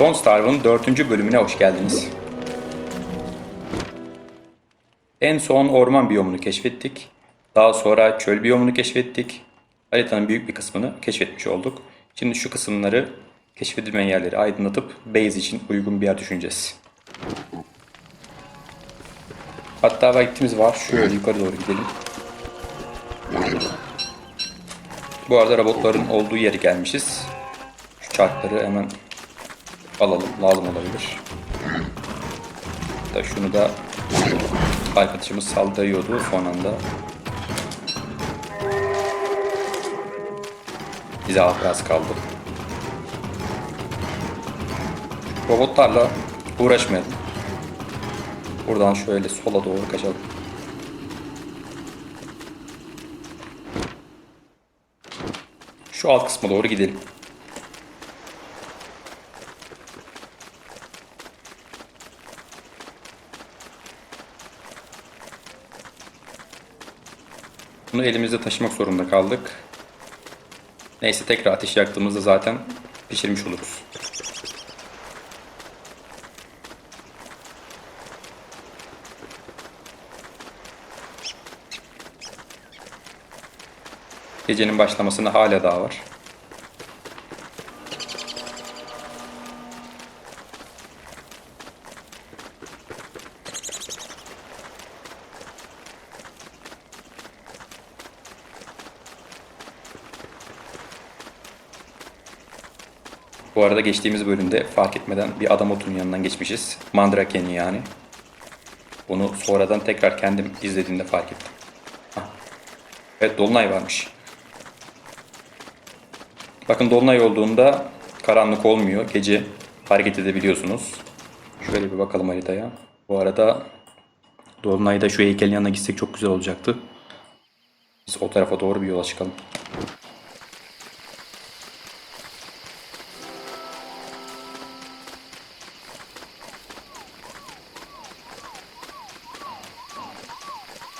Don't Starve'ın 4. bölümüne hoş geldiniz. En son orman biyomunu keşfettik. Daha sonra çöl biyomunu keşfettik. Haritanın büyük bir kısmını keşfetmiş olduk. Şimdi şu kısımları keşfedilmeyen yerleri aydınlatıp base için uygun bir yer düşüneceğiz. Hatta vaktimiz var. Şöyle yukarı doğru gidelim. Bu arada robotların olduğu yere gelmişiz. Şu çarkları hemen alalım. Lazım olabilir. Da şunu da arkadaşımız saldırıyordu son anda. Bize biraz kaldı. Robotlarla uğraşmayalım. Buradan şöyle sola doğru kaçalım. Şu alt kısma doğru gidelim. Bunu elimizde taşımak zorunda kaldık. Neyse tekrar ateş yaktığımızda zaten pişirmiş oluruz. Gecenin başlamasına hala daha var. Bu arada geçtiğimiz bölümde fark etmeden bir adam otunun yanından geçmişiz. Mandrake'nin yani. Bunu sonradan tekrar kendim izlediğimde fark ettim. Hah. Evet Dolunay varmış. Bakın Dolunay olduğunda karanlık olmuyor. Gece hareket edebiliyorsunuz. Şöyle bir bakalım haritaya. Bu arada Dolunay'da şu heykelin yanına gitsek çok güzel olacaktı. Biz o tarafa doğru bir yola çıkalım.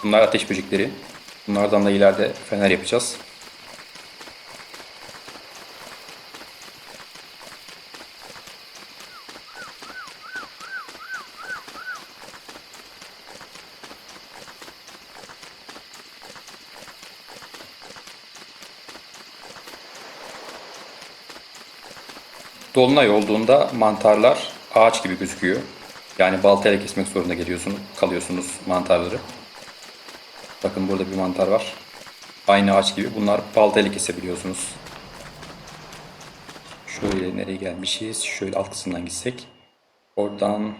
Bunlar ateş böcekleri. Bunlardan da ileride fener yapacağız. Dolunay olduğunda mantarlar ağaç gibi gözüküyor. Yani baltayla kesmek zorunda geliyorsunuz, kalıyorsunuz mantarları. Bakın burada bir mantar var. Aynı ağaç gibi. Bunlar baltayla kesebiliyorsunuz. Şöyle nereye gelmişiz? Şöyle alt kısımdan gitsek. Oradan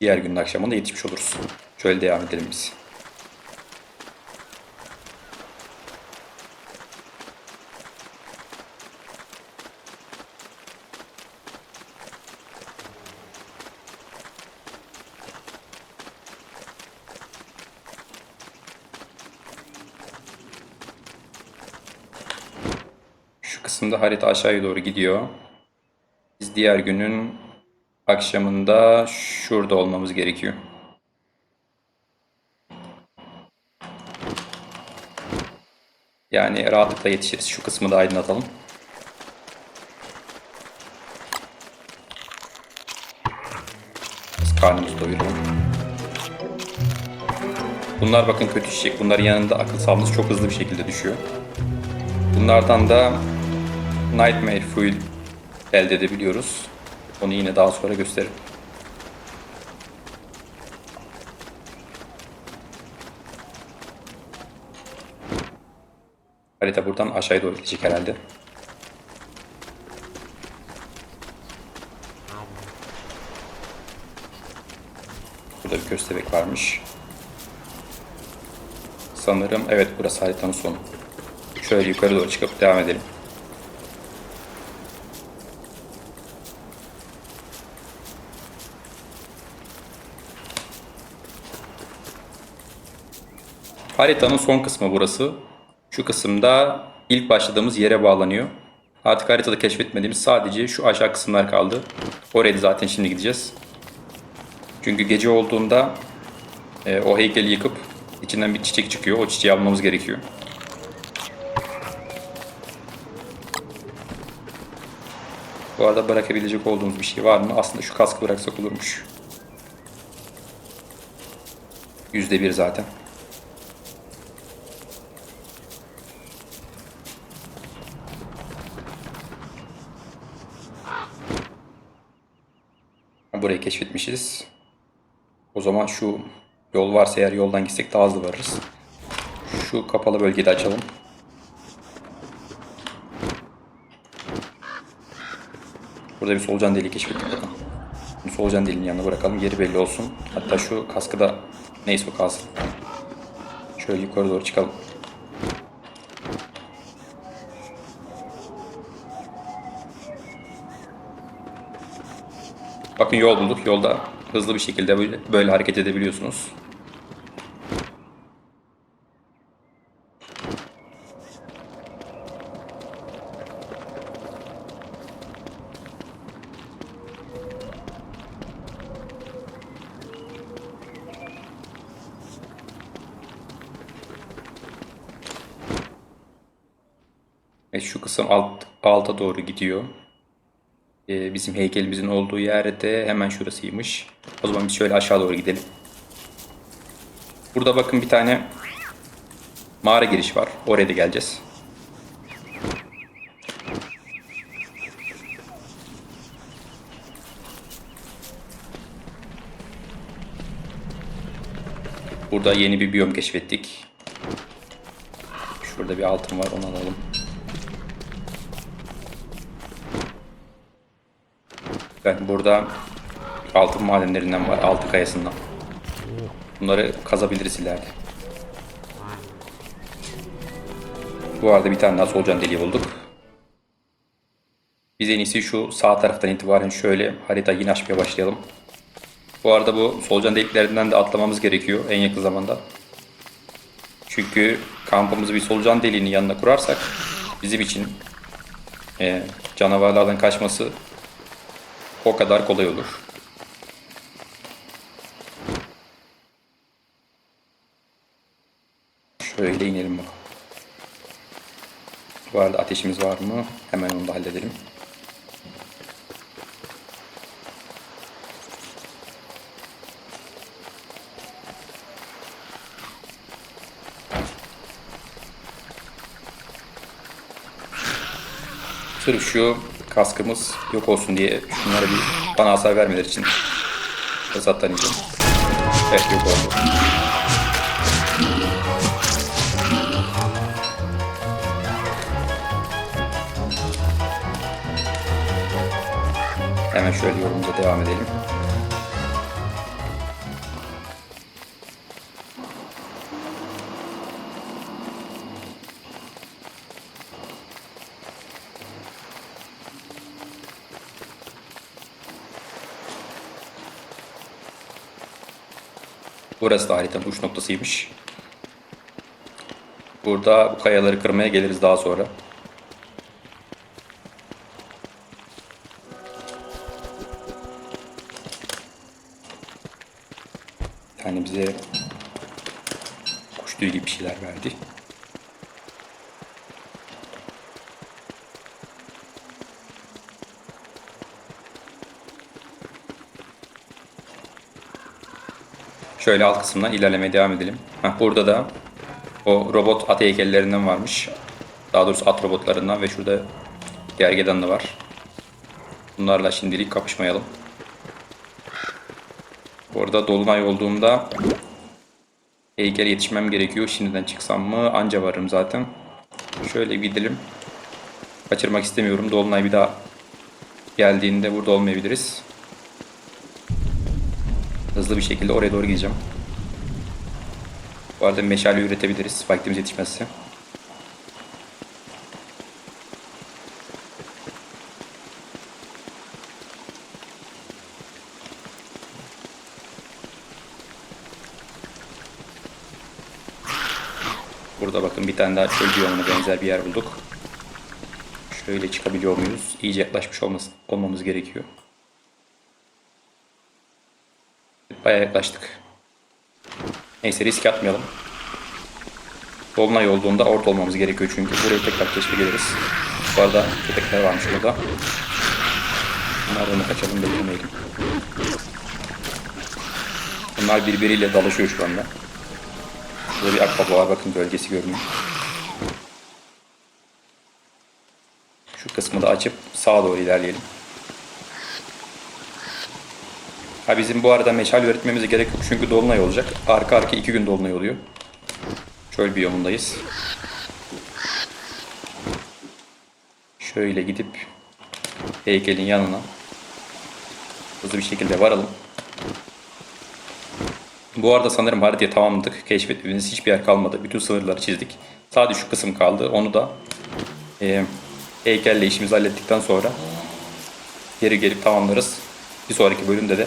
diğer günün akşamında yetişmiş oluruz. Şöyle devam edelim biz. Şu kısımda harita aşağıya doğru gidiyor. Biz diğer günün akşamında şurada olmamız gerekiyor. Yani rahatlıkla yetişiriz. Şu kısmı da aydınlatalım. Biz karnımızı doyuralım. Bunlar bakın kötü çiçek. Bunların yanında akıl sağlığınız çok hızlı bir şekilde düşüyor. Bunlardan da Nightmare Fuel elde edebiliyoruz. Onu yine daha sonra gösteririm. Harita buradan aşağıya doğru gidecek herhalde. Burada bir köstebek varmış. Sanırım evet burası haritanın sonu. Şöyle yukarı doğru çıkıp devam edelim. Haritanın son kısmı burası. Şu kısımda ilk başladığımız yere bağlanıyor. Artık haritada keşfetmediğimiz sadece şu aşağı kısımlar kaldı. Oraya zaten şimdi gideceğiz. Çünkü gece olduğunda e, o heykeli yıkıp içinden bir çiçek çıkıyor. O çiçeği almamız gerekiyor. Bu arada bırakabilecek olduğumuz bir şey var mı? Aslında şu kaskı bıraksak olurmuş. Yüzde bir Burayı keşfetmişiz. O zaman şu yol varsa eğer yoldan gitsek daha hızlı varırız. Şu kapalı bölgeyi de açalım. Burada bir solucan deliği keşfettik bakın. Bu solucan deliğinin yanına bırakalım. Yeri belli olsun. Hatta şu kaskı da neyse o kalsın. Şöyle yukarı doğru çıkalım. Bakın yol bulduk. Yolda hızlı bir şekilde böyle, böyle hareket edebiliyorsunuz. Evet şu kısım alt, alta doğru gidiyor. Ee, bizim heykelimizin olduğu yerde hemen şurasıymış. O zaman biz şöyle aşağı doğru gidelim. Burada bakın bir tane mağara giriş var. Oraya da geleceğiz. Burada yeni bir biyom keşfettik. Şurada bir altın var onu alalım. Ben burada altın madenlerinden var. Altın kayasından. Bunları kazabiliriz ileride. Bu arada bir tane daha solucan deliği bulduk. Biz en iyisi şu sağ taraftan itibaren şöyle harita yine açmaya başlayalım. Bu arada bu solucan deliklerinden de atlamamız gerekiyor en yakın zamanda. Çünkü kampımızı bir solucan deliğinin yanına kurarsak bizim için e, canavarlardan kaçması o kadar kolay olur. Şöyle inelim bakalım. Bu arada ateşimiz var mı? Hemen onu da halledelim. Sırf şu kaskımız yok olsun diye şunlara bir bana hasar vermeleri için fırsattan yiyeceğim. Evet yok oldu. Hemen şöyle yolumuza devam edelim. Burası da haritanın uç noktasıymış. Burada bu kayaları kırmaya geliriz daha sonra. Yani bize kuş tüyü gibi bir şeyler verdi. Şöyle alt kısımdan ilerlemeye devam edelim. Heh, burada da o robot at heykellerinden varmış. Daha doğrusu at robotlarından ve şurada gergedan da var. Bunlarla şimdilik kapışmayalım. Bu arada dolunay olduğunda heykele yetişmem gerekiyor. Şimdiden çıksam mı? Anca varırım zaten. Şöyle gidelim. Kaçırmak istemiyorum. Dolunay bir daha geldiğinde burada olmayabiliriz. Hızlı bir şekilde oraya doğru gideceğim. Bu arada meşale üretebiliriz. Vaktimiz yetişmezse. Burada bakın bir tane daha çöl biyomuna benzer bir yer bulduk. Şöyle çıkabiliyor muyuz? İyice yaklaşmış olmamız gerekiyor. Bayağı yaklaştık. Neyse risk atmayalım. Dolunay olduğunda orta olmamız gerekiyor çünkü. Burayı tekrar keşfe geliriz. Bu arada köpekler varmış burada. Bunlardan kaçalım beklemeyelim. Bunlar birbiriyle dalışıyor şu anda. Burada bir akbaba var bakın gölgesi görünüyor. Şu kısmı da açıp sağa doğru ilerleyelim. Ha bizim bu arada meşal üretmemize gerek yok çünkü dolunay olacak. Arka arka iki gün dolunay oluyor. Çöl biyomundayız. Şöyle gidip heykelin yanına hızlı bir şekilde varalım. Bu arada sanırım haritayı tamamladık. Keşfetmediğimiz hiçbir yer kalmadı. Bütün sınırları çizdik. Sadece şu kısım kaldı. Onu da e, heykelle işimizi hallettikten sonra geri gelip tamamlarız. Bir sonraki bölümde de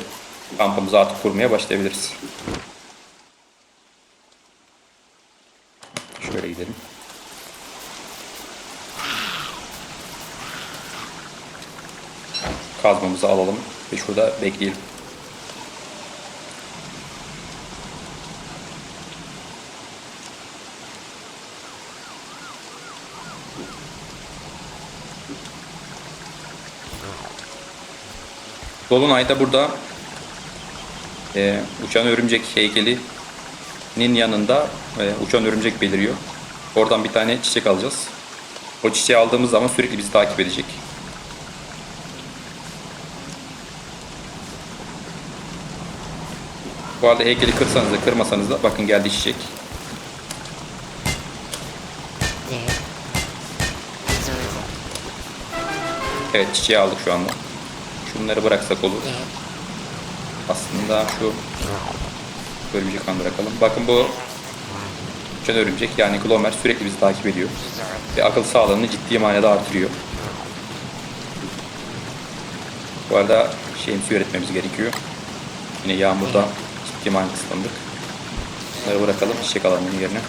kampımızı artık kurmaya başlayabiliriz. Şöyle gidelim. Kazmamızı alalım ve şurada bekleyelim. Dolunay'da burada e, uçan örümcek heykelinin yanında e, uçan örümcek beliriyor. Oradan bir tane çiçek alacağız. O çiçeği aldığımız zaman sürekli bizi takip edecek. Bu arada heykeli kırsanız da kırmasanız da bakın geldi çiçek. Evet çiçeği aldık şu anda. Şunları bıraksak olur. Aslında şu örümcek kan bırakalım. Bakın bu uçan örümcek yani Glomer sürekli bizi takip ediyor. Ve akıl sağlığını ciddi manada artırıyor. Bu arada şeyimsi üretmemiz gerekiyor. Yine yağmurda ciddi manada ıslandık. Bunları bırakalım çiçek alanının yerine.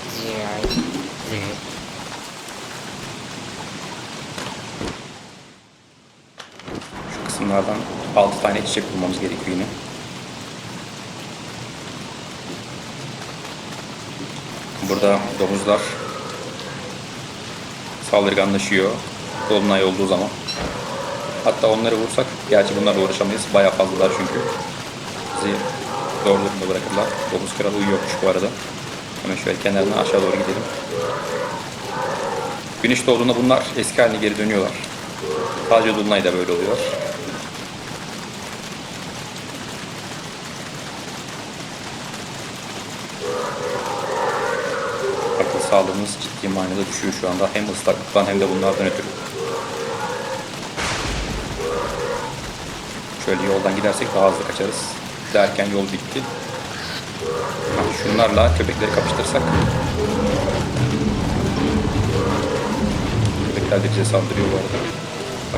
Şu kısımlardan 6 tane çiçek bulmamız gerekiyor yine. Burada domuzlar saldırganlaşıyor. Dolunay olduğu zaman. Hatta onları vursak, gerçi bunlarla uğraşamayız. Bayağı fazlalar çünkü. Bizi zor bırakırlar. Domuz kralı uyuyormuş bu arada. Hemen şöyle kenarına aşağı doğru gidelim. Güneş doğduğunda bunlar eski haline geri dönüyorlar. Sadece Dolunay da böyle oluyor. Akıl sağlığımız ciddi manada düşüyor şu anda. Hem ıslaklıktan hem de bunlardan ötürü. Şöyle yoldan gidersek daha hızlı kaçarız. Derken yol bitti. Şunlarla köpekleri kapıştırsak. Köpekler de bize saldırıyor bu arada.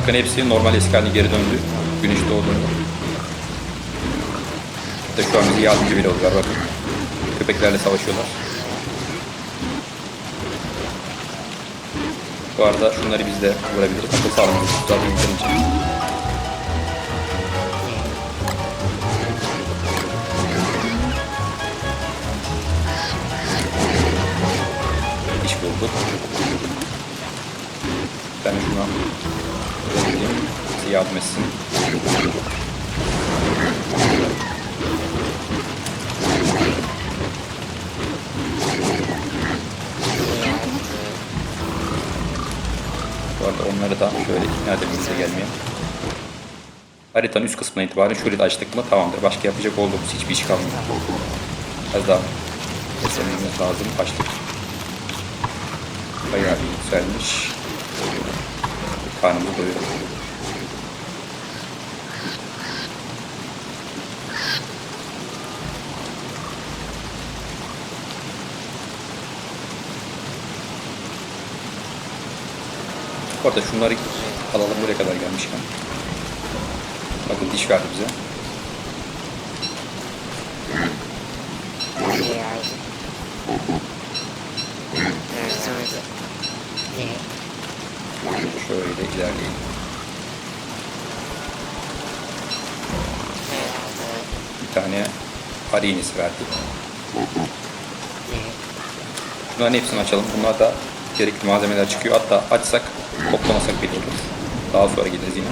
Bakın hepsi normal eski haline geri döndü. Güneş doğduğunda. Hatta şu an bize yardımcı bile oluyorlar bakın. Köpeklerle savaşıyorlar. Bu arada şunları biz de vurabiliriz. Akıl sağlığımız zaten yeterince. İş bulduk. Ben şuna yardım etsin. Arada onları da şöyle ikna edelim bize gelmeye. Haritanın üst kısmına itibaren şurayı da açtık mı tamamdır. Başka yapacak olduğumuz hiçbir iş kalmıyor. Az daha beslenmemiz lazım. Açtık. Bayağı yükselmiş. Karnımızı doyuralım. Bu arada şunları alalım buraya kadar gelmişken. Bakın diş verdi bize. Şöyle ilerleyelim. Bir tane arı iğnesi verdi. Bunların hepsini açalım. Bunlar da gerekli malzemeler çıkıyor. Hatta açsak toplamasak bile olur. Daha sonra gideriz yine.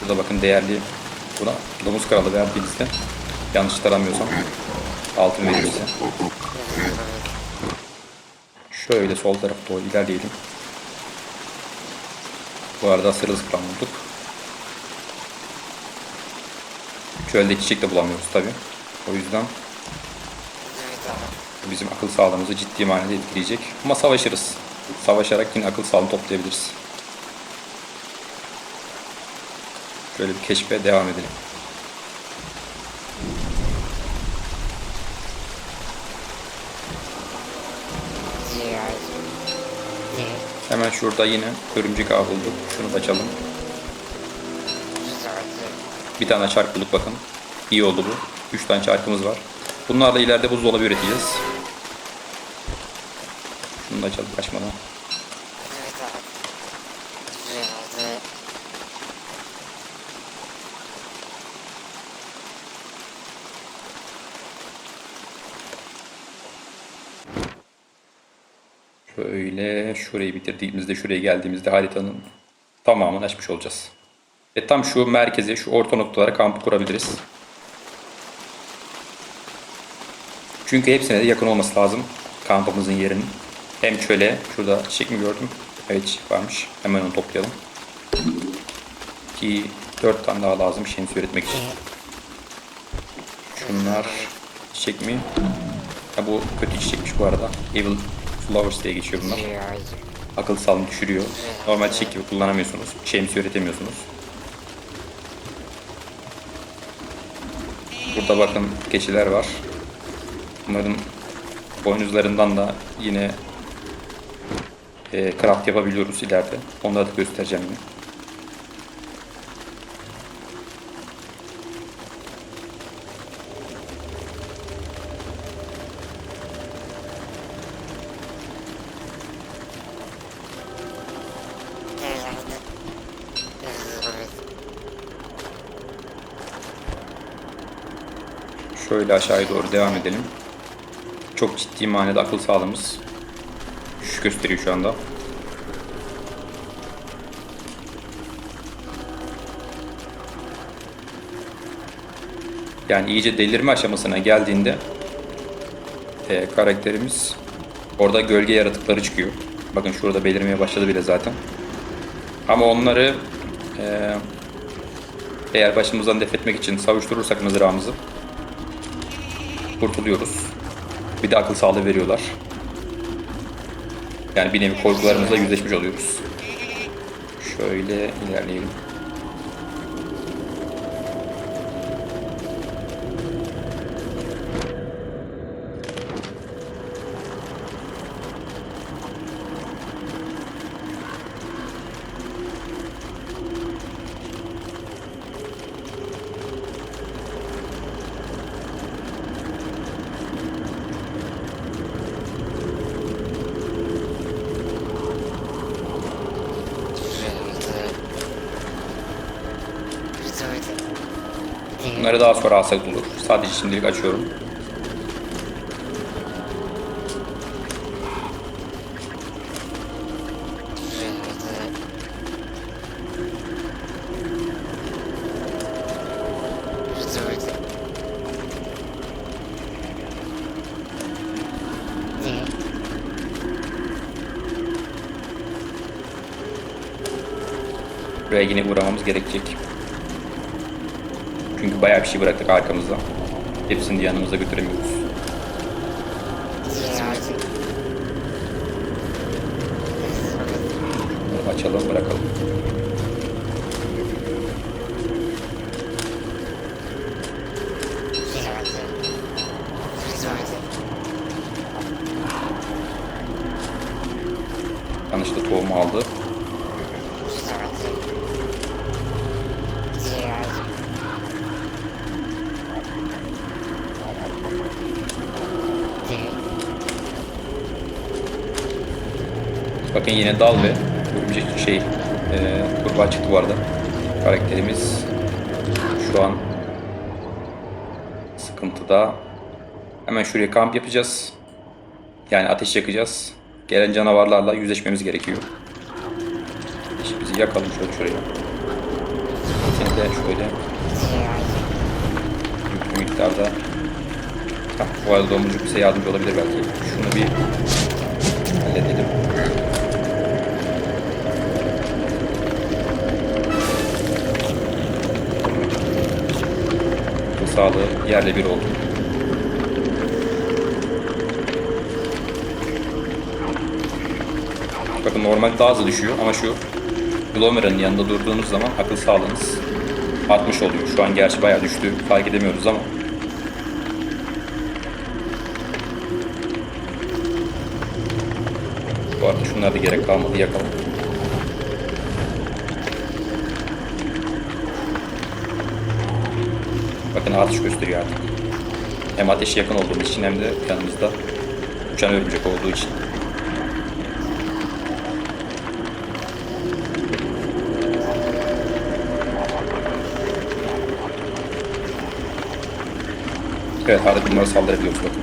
Burada bakın değerli buna domuz kralı verdiğinizde yanlış taramıyorsam altın verir. Şöyle sol tarafa doğru ilerleyelim. Bu arada sırılsıklam bulduk. Çölde çiçek de bulamıyoruz tabi. O yüzden bizim akıl sağlığımızı ciddi manada etkileyecek. Ama savaşırız. Savaşarak yine akıl sağlığını toplayabiliriz. Şöyle bir keşfe devam edelim. Hemen şurada yine örümcek ağ bulduk. Şunu açalım. Bir tane çark bulduk bakın. İyi oldu bu. 3 tane çarkımız var. Bunlarla ileride buzdolabı üreteceğiz. Şunu da açalım kaçmadan. Şöyle şurayı bitirdiğimizde şuraya geldiğimizde haritanın tamamını açmış olacağız. Ve tam şu merkeze, şu orta noktalara kampı kurabiliriz. Çünkü hepsine de yakın olması lazım kampımızın yerinin. Hem çöle, şurada çiçek mi gördüm? Evet çiçek varmış. Hemen onu toplayalım. Ki 4 tane daha lazım şemsiye üretmek için. Şunlar çiçek mi? Ha, bu kötü çiçekmiş bu arada. Evil Flowers diye geçiyor bunlar. Akıl sağlığını düşürüyor. Normal çiçek gibi kullanamıyorsunuz. Şemsiye üretemiyorsunuz. Burada bakın keçiler var. Bunların boynuzlarından da yine e, craft yapabiliyoruz ileride. Onları da göstereceğim yine. Şöyle aşağıya doğru devam edelim. Çok ciddi manada akıl sağlığımız gösteriyor şu anda. Yani iyice delirme aşamasına geldiğinde e, karakterimiz orada gölge yaratıkları çıkıyor. Bakın şurada belirmeye başladı bile zaten. Ama onları e, eğer başımızdan def etmek için savuşturursak mızrağımızı kurtuluyoruz. Bir de akıl sağlığı veriyorlar. Yani bir nevi korkularımızla yüzleşmiş oluyoruz. Şöyle ilerleyelim. Bunları daha sonra olur. Sadece şimdilik açıyorum. Buraya yine uğramamız gerekecek. Çünkü bayağı bir şey bıraktık arkamızda. Hepsini de yanımıza götüremiyoruz. Açalım bırakalım. Yanlışlıkla tohumu aldı. Bakın yine dal ve örümcek şey e, kurbağa çıktı bu arada. Karakterimiz şu an sıkıntıda. Hemen şuraya kamp yapacağız. Yani ateş yakacağız. Gelen canavarlarla yüzleşmemiz gerekiyor. İşimizi yakalım şöyle şuraya. Seni de şöyle yüklü miktarda Hah, bu arada domuzcuk bize yardımcı olabilir belki. Şunu bir halledelim. Sağlığı yerle bir oldu. Bakın normalde daha hızlı düşüyor ama şu Glomera'nın yanında durduğunuz zaman akıl sağlığınız artmış oluyor. Şu an gerçi bayağı düştü fark edemiyoruz ama Bu arada şunlar da gerek kalmadı yakalım. Atış gösteriyor artık. Hem ateşe yakın olduğumuz için hem de yanımızda uçan örümcek olduğu için. Evet artık bunlara saldırabiliyoruz bakın.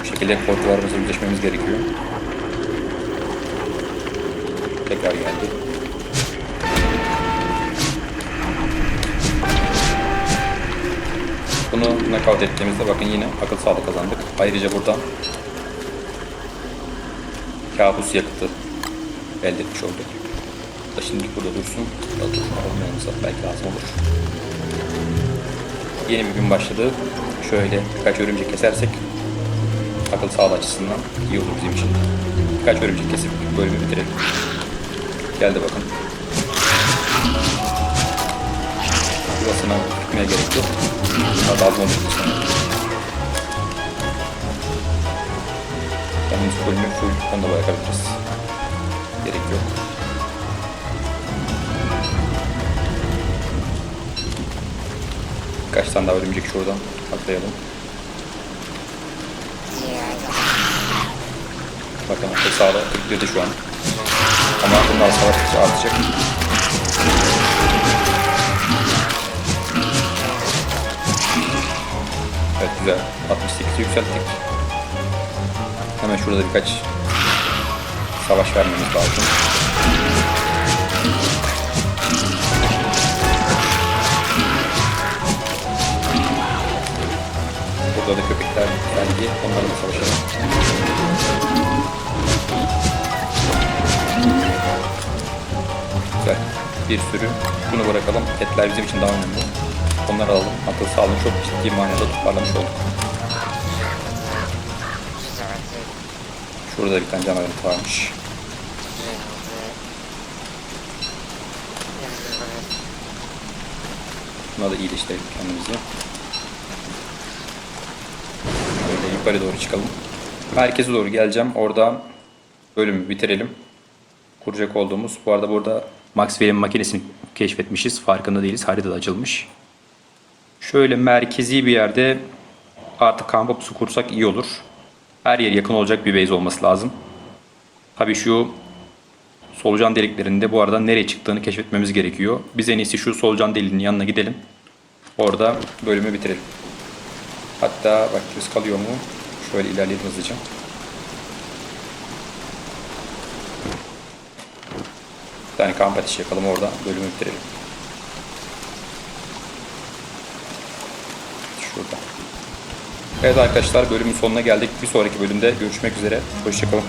Bu şekilde korkularımızla yüzleşmemiz gerekiyor. Tekrar geldi. Bunu knockout ettiğimizde bakın yine akıl sağlığı kazandık. Ayrıca buradan kabus yakıtı elde etmiş olduk. Da şimdi burada dursun. Bakın olmayanızda belki lazım olur. Yeni bir gün başladı. Şöyle birkaç örümcek kesersek akıl sağlığı açısından iyi olur bizim için. Birkaç örümcek kesip bölümü bitirelim. Geldi bakın. Yuvasına tutmaya gerek yok. Olacak sonra. Yalnız bölümü full. Onu da bırakabiliriz. Gerek yok. Birkaç tane daha örümcek şuradan atlayalım. Bakın sağlığı tükledi şu an. Ama bunlar savaştıkça artacak. Güzel. 68'i yükselttik. Hemen şurada birkaç savaş vermemiz lazım. Burada da köpekler geldi. Onlarla savaşalım. Güzel. Bir sürü. Bunu bırakalım. Etler bizim için daha önemli. Onları alalım. Akıl sağlığını çok ciddi manada toparlamış olduk. Şurada bir tane canavar varmış. Buna da iyileştirelim kendimizi. Böyle yukarı doğru çıkalım. Merkeze doğru geleceğim. Orada bölümü bitirelim. Kuracak olduğumuz. Bu arada burada Maxwell'in makinesini keşfetmişiz. Farkında değiliz. Haritada açılmış. Şöyle merkezi bir yerde artık kamp pusu kursak iyi olur. Her yer yakın olacak bir base olması lazım. Tabii şu solucan deliklerinde bu arada nereye çıktığını keşfetmemiz gerekiyor. Biz en iyisi şu solucan deliğinin yanına gidelim. Orada bölümü bitirelim. Hatta vaktimiz kalıyor mu? Şöyle ilerleyelim hızlıca. Bir tane kamp ateşi yakalım orada bölümü bitirelim. Şurada. Evet arkadaşlar bölümün sonuna geldik. Bir sonraki bölümde görüşmek üzere. Hoşçakalın.